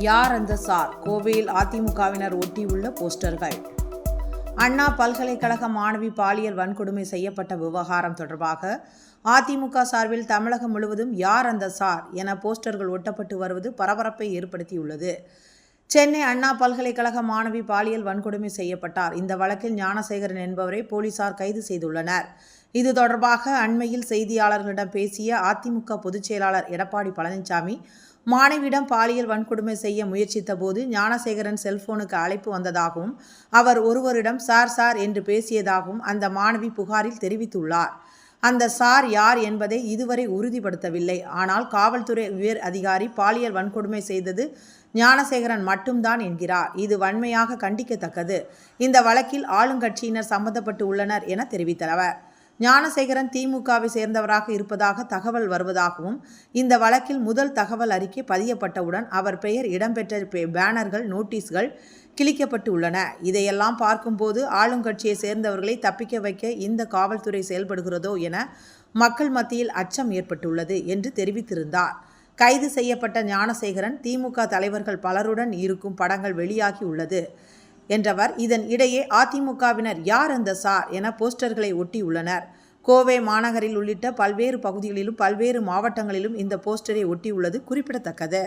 யார் அந்த சார்? கோவையில் அதிமுகவினர் ஒட்டியுள்ள போஸ்டர்கள். அண்ணா பல்கலைக்கழக மாணவி பாலியல் வன்கொடுமை செய்யப்பட்ட விவகாரம் தொடர்பாக அதிமுக சார்பில் தமிழகம் முழுவதும் யார் அந்த சார்? என போஸ்டர்கள் ஒட்டப்பட்டு வருவது பரபரப்பை ஏற்படுத்தியுள்ளது. சென்னை அண்ணா பல்கலைக்கழக மாணவி பாலியல் வன்கொடுமை செய்யப்பட்டார். இந்த வழக்கில் ஞானசேகரன் என்பவரை போலீசார் கைது செய்துள்ளனர். இது தொடர்பாக அண்மையில் செய்தியாளர்களிடம் பேசிய அதிமுக பொதுச் செயலாளர் எடப்பாடி பழனிசாமி மாணவியிடம் பாலியல் வன்கொடுமை செய்ய முயற்சித்த போது ஞானசேகரன் செல்போனுக்கு அழைப்பு வந்ததாகவும் அவர் ஒருவரிடம் சார் சார் என்று பேசியதாகவும் அந்த மாணவி புகாரில் தெரிவித்துள்ளார். அந்த சார் யார் என்பதை இதுவரை உறுதிப்படுத்தவில்லை. ஆனால் காவல்துறை உயர் அதிகாரி பாலியல் வன்கொடுமை செய்தது ஞானசேகரன் மட்டும்தான் என்கிறார். இது வன்மையாக கண்டிக்கத்தக்கது. இந்த வழக்கில் ஆளுங்கட்சியினர் சம்பந்தப்பட்டு உள்ளனர் என தெரிவித்தவர். ஞானசேகரன் திமுகவை சேர்ந்தவராக இருப்பதாக தகவல் வருவதாகவும் இந்த வழக்கில் முதல் தகவல் அறிக்கை பதியப்பட்டவுடன் அவர் பெயர் இடம்பெற்ற பே- பேனர்கள் நோட்டீஸ்கள் கிழிக்கப்பட்டு உள்ளன. இதையெல்லாம் பார்க்கும்போது ஆளுங்கட்சியை சேர்ந்தவர்களை தப்பிக்க வைக்க இந்த காவல்துறை செயல்படுகிறதோ என மக்கள் மத்தியில் அச்சம் ஏற்பட்டுள்ளது என்று தெரிவித்திருந்தார். கைது செய்யப்பட்ட ஞானசேகரன் திமுக தலைவர்கள் பலருடன் இருக்கும் படங்கள் வெளியாகி உள்ளது என்றவர் இதன் இடையே அதிமுகவினர் யார் அந்த சார் என போஸ்டர்களை ஒட்டியுள்ளனர் கோவை மாநகரில் உள்ளிட்ட பல்வேறு பகுதிகளிலும் பல்வேறு மாவட்டங்களிலும் இந்த போஸ்டரை ஒட்டியுள்ளது குறிப்பிடத்தக்கது.